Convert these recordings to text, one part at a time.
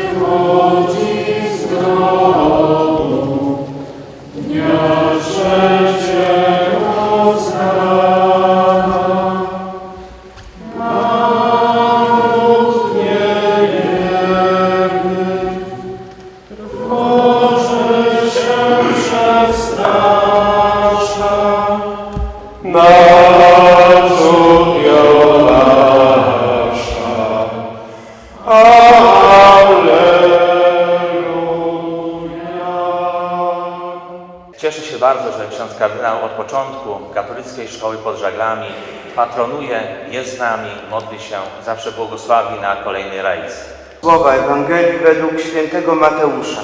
wychodzi z grobu, dnia Cieszę się bardzo, że ksiądz kardynał od początku katolickiej szkoły pod żaglami patronuje, jest z nami, modli się, zawsze błogosławi na kolejny rejs. Słowa Ewangelii według świętego Mateusza.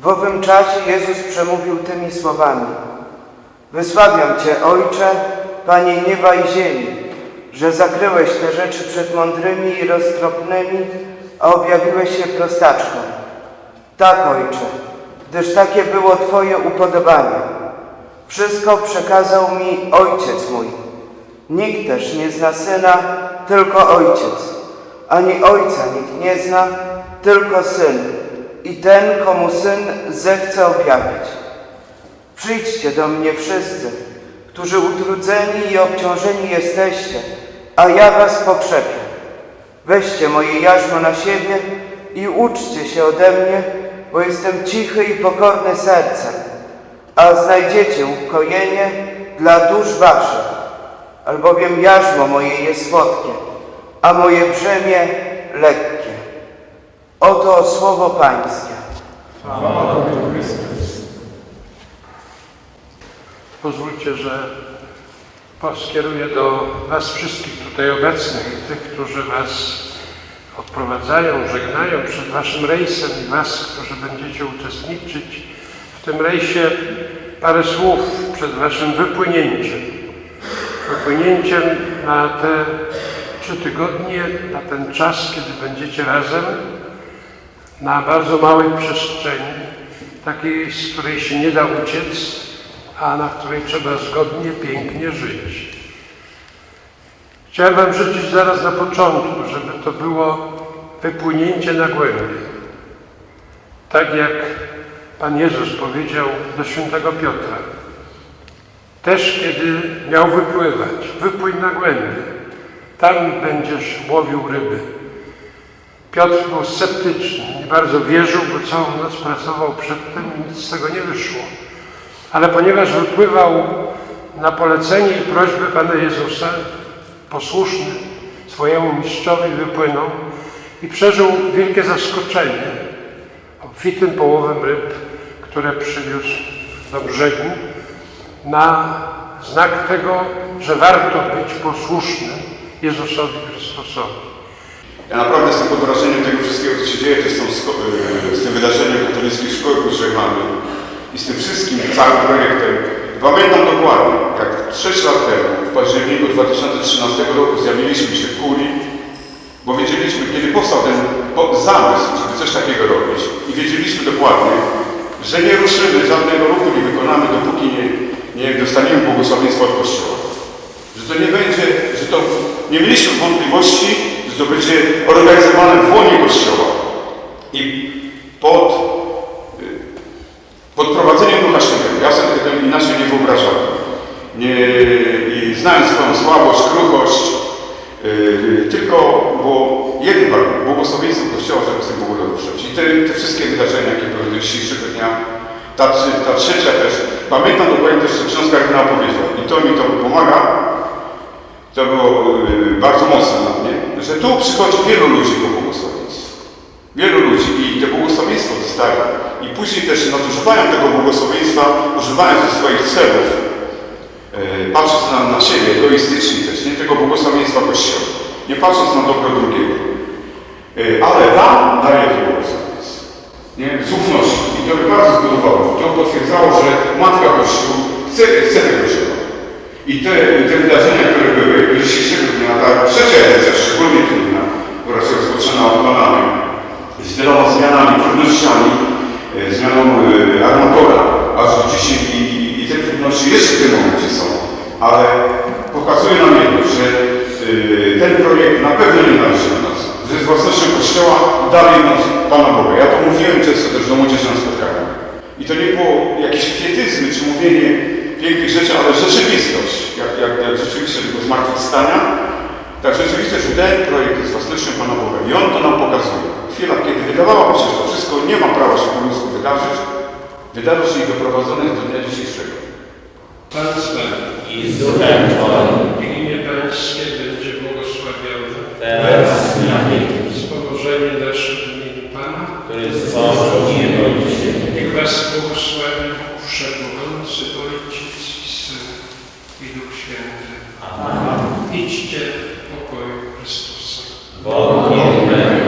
W owym czasie Jezus przemówił tymi słowami. Wysławiam Cię, Ojcze, Panie nieba i ziemi, że zakryłeś te rzeczy przed mądrymi i roztropnymi, a objawiłeś je prostaczkom. Tak, Ojcze, gdyż takie było Twoje upodobanie. Wszystko przekazał mi Ojciec mój. Nikt też nie zna Syna, tylko Ojciec. Ani Ojca nikt nie zna, tylko Syn. I ten, komu Syn zechce objawić. Przyjdźcie do mnie wszyscy, którzy utrudzeni i obciążeni jesteście, a ja was pokrzepię. Weźcie moje jarzmo na siebie i uczcie się ode mnie, bo jestem cichy i pokorny sercem, a znajdziecie ukojenie dla dusz waszych albowiem jarzmo moje jest słodkie, a moje brzemię lekkie. Oto słowo Pańskie. Pozwólcie, że skieruję do Was wszystkich tutaj obecnych, tych, którzy Was odprowadzają, żegnają przed Waszym rejsem i Was, którzy będziecie uczestniczyć w tym rejsie, parę słów przed Waszym wypłynięciem. Wypłynięciem na te trzy tygodnie, na ten czas, kiedy będziecie razem, na bardzo małej przestrzeni, takiej, z której się nie da uciec, a na której trzeba zgodnie, pięknie żyć. Chciałem Wam życzyć zaraz na początku, żeby to było wypłynięcie na głębię. Tak jak Pan Jezus powiedział do świętego Piotra. Też kiedy miał wypływać, wypłyń na głębię. Tam będziesz łowił ryby. Piotr był sceptyczny, nie bardzo wierzył, bo całą noc pracował przed tym i nic z tego nie wyszło. Ale ponieważ wypływał na polecenie i prośbę Pana Jezusa, posłuszny swojemu mistrzowi wypłynął i przeżył wielkie zaskoczenie obfitym połowem ryb, które przywiózł do brzegu na znak tego, że warto być posłusznym Jezusowi Chrystusowi. Ja naprawdę jestem pod wrażeniem tego wszystkiego, co się dzieje też sko- e, z tym wydarzeniem katolickiej szkoły pod Żeglami i z tym wszystkim, całym projektem. Pamiętam dokładnie, jak 6 lat temu, w październiku 2013 roku zjawiliśmy się w Kuli, bo wiedzieliśmy, kiedy powstał ten zamysł, żeby coś takiego robić i wiedzieliśmy dokładnie, że nie ruszymy, żadnego ruchu nie wykonamy, dopóki nie, nie dostaniemy błogosławieństwa od Kościoła. Że to nie będzie, że to nie mieliśmy wątpliwości, to będzie organizowane w łonie Kościoła i pod, y, pod prowadzeniem Ducha Świętego. Ja sobie tego inaczej nie wyobrażałem. Nie, I znając swoją słabość, kruchość, yy, tylko było warunek, błogosławieństwo Kościoła, żeby z w ogóle ruszać. I te, te wszystkie wydarzenia, jakie były do dzisiejszego dnia, ta, ta trzecia też, pamiętam dokładnie też, co ksiądz kardynał powiedział i to mi to pomaga, to było yy, bardzo mocne że tu przychodzi wielu ludzi po błogosławieństwo. Wielu ludzi i te błogosławieństwo dostają. I później też nadużywają tego błogosławieństwa, używając do swoich celów, yy, patrząc na, na siebie, egoistycznie też, nie tego błogosławieństwa Kościoła, nie patrząc na dobro drugiego. Yy, ale Wam daje to błogosławieństwo. Nie? Z ufnością. I to mnie bardzo zbudowało. To potwierdzało, że Matka Kościół chce, chce tego dzieła. I te, te wydarzenia, które były do dzisiejszego dnia, ta trzecia edycja szczególnie trudna, która się rozpoczyna od z wieloma zmianami, trudnościami, e, zmianą e, armatora, aż do dzisiaj i, i, i te trudności jeszcze w tym momencie są, ale pokazuje nam jedno, że e, ten projekt na pewno nie należy do nas, że jest własnością Kościoła dalej nas Pana Boga. Ja to mówiłem często też do młodzieży na spotkaniach. I to nie było jakieś pietyzmy czy mówienie pięknych rzeczy, ale rzeczywistość, jak, jak, jak rzeczywistość tego zmartwychwstania, tak rzeczywistość, że ten projekt jest własnością Pana Boga i On to nam pokazuje. Chwila, kiedy wydawało się, że to wszystko nie ma prawa się po ludzku wydarzyć, wydarzyło się i doprowadzone jest do dnia dzisiejszego. Pan. I duchem Twoim, Idźcie w pokoju Chrystusa. Bogiem